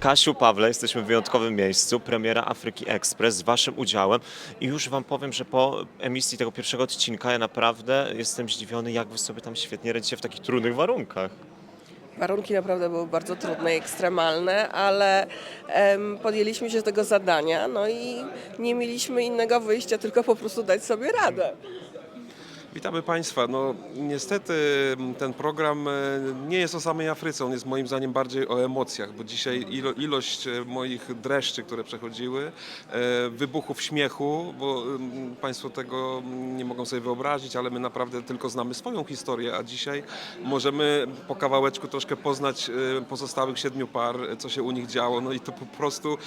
Kasiu, Pawle, jesteśmy w wyjątkowym miejscu, premiera Afryki Express z Waszym udziałem i już Wam powiem, że po emisji tego pierwszego odcinka ja naprawdę jestem zdziwiony, jak Wy sobie tam świetnie radzicie w takich trudnych warunkach. Warunki naprawdę były bardzo trudne i ekstremalne, ale em, podjęliśmy się tego zadania, no i nie mieliśmy innego wyjścia, tylko po prostu dać sobie radę. Witamy Państwa. No, niestety ten program e, nie jest o samej Afryce, on jest moim zdaniem bardziej o emocjach, bo dzisiaj ilo, ilość e, moich dreszczy, które przechodziły, e, wybuchów śmiechu, bo Państwo tego nie mogą sobie wyobrazić, ale my naprawdę tylko znamy swoją historię, a dzisiaj możemy po kawałeczku troszkę poznać pozostałych siedmiu par, co się u nich działo, no i to po prostu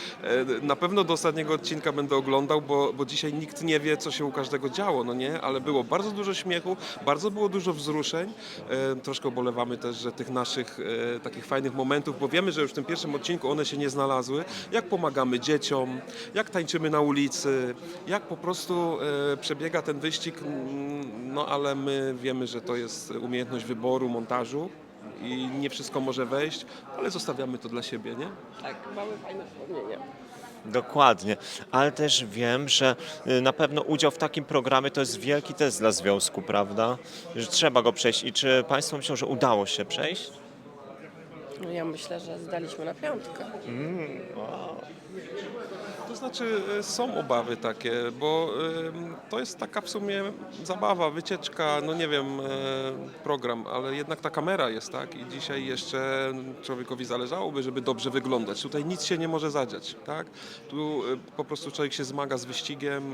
na pewno do ostatniego odcinka będę oglądał, bo, bo dzisiaj nikt nie wie, co się u każdego działo, no nie, ale było bardzo dużo śmiechu, bardzo było dużo wzruszeń. E, troszkę ubolewamy też, że tych naszych e, takich fajnych momentów, bo wiemy, że już w tym pierwszym odcinku one się nie znalazły. Jak pomagamy dzieciom, jak tańczymy na ulicy, jak po prostu e, przebiega ten wyścig, no ale my wiemy, że to jest umiejętność wyboru, montażu. I nie wszystko może wejść, ale zostawiamy to dla siebie, nie? Tak, mamy fajne wspomnienia. Dokładnie, ale też wiem, że y, na pewno udział w takim programie to jest wielki test dla związku, prawda? Że trzeba go przejść. I czy Państwo myślą, że udało się przejść? No ja myślę, że zdaliśmy na piątkę. To znaczy e, są obawy takie, bo to jest taka w sumie zabawa, wycieczka, no nie wiem, e, program, ale jednak ta kamera jest, tak? I dzisiaj jeszcze człowiekowi zależałoby, żeby dobrze wyglądać. Tutaj nic się nie może zadziać, tak? Tu e, po prostu człowiek się zmaga z wyścigiem,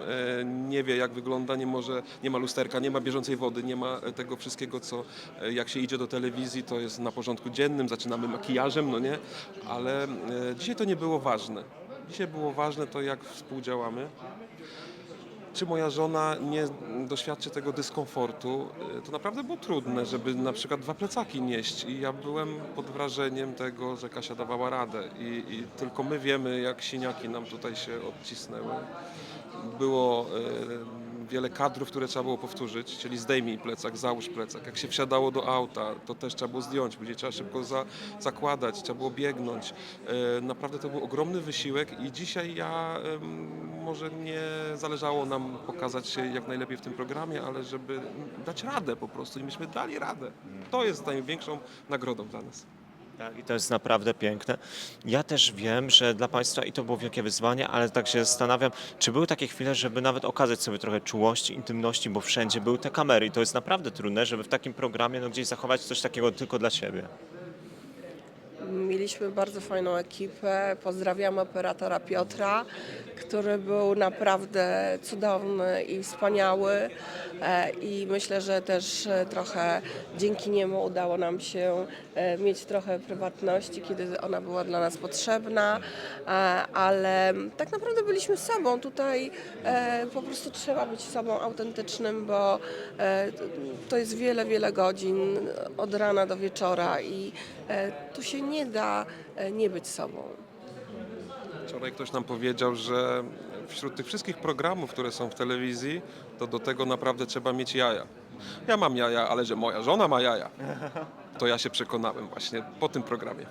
nie wie jak wygląda, nie może, nie ma lusterka, nie ma bieżącej wody, nie ma tego wszystkiego, co jak się idzie do telewizji, to jest na porządku dziennym, zaczynamy makijażem, no nie? Ale dzisiaj to nie było ważne. Dzisiaj było ważne to, jak współdziałamy. Czy moja żona nie doświadczy tego dyskomfortu? Y, To naprawdę było trudne, żeby na przykład dwa plecaki nieść. I ja byłem pod wrażeniem tego, że Kasia dawała radę. I, i tylko my wiemy, jak siniaki nam tutaj się odcisnęły. Było y, wiele kadrów, które trzeba było powtórzyć, czyli zdejmij plecak, załóż plecak. Jak się wsiadało do auta, to też trzeba było zdjąć, będzie trzeba szybko za, zakładać, trzeba było biegnąć. E, Naprawdę to był ogromny wysiłek i dzisiaj ja, może nie zależało nam pokazać się jak najlepiej w tym programie, ale żeby dać radę po prostu i myśmy dali radę. To jest największą nagrodą dla nas. Tak, i to jest naprawdę piękne. Ja też wiem, że dla Państwa i to było wielkie wyzwanie, ale tak się zastanawiam, czy były takie chwile, żeby nawet okazać sobie trochę czułości, intymności, bo wszędzie były te kamery i to jest naprawdę trudne, żeby w takim programie no, gdzieś zachować coś takiego tylko dla siebie. Mieliśmy bardzo fajną ekipę. Pozdrawiam operatora Piotra, który był naprawdę cudowny i wspaniały. E, I myślę, że też e, trochę dzięki niemu udało nam się e, mieć trochę prywatności, kiedy ona była dla nas potrzebna. Ale tak naprawdę byliśmy sobą. Tutaj po prostu trzeba być sobą autentycznym, bo to jest wiele, wiele godzin od rana do wieczora i tu się nie da e, nie być sobą. Wczoraj ktoś nam powiedział, że wśród tych wszystkich programów, które są w telewizji, to do tego naprawdę trzeba mieć jaja. Ja mam jaja, ale że moja żona ma jaja, to ja się przekonałem właśnie po tym programie.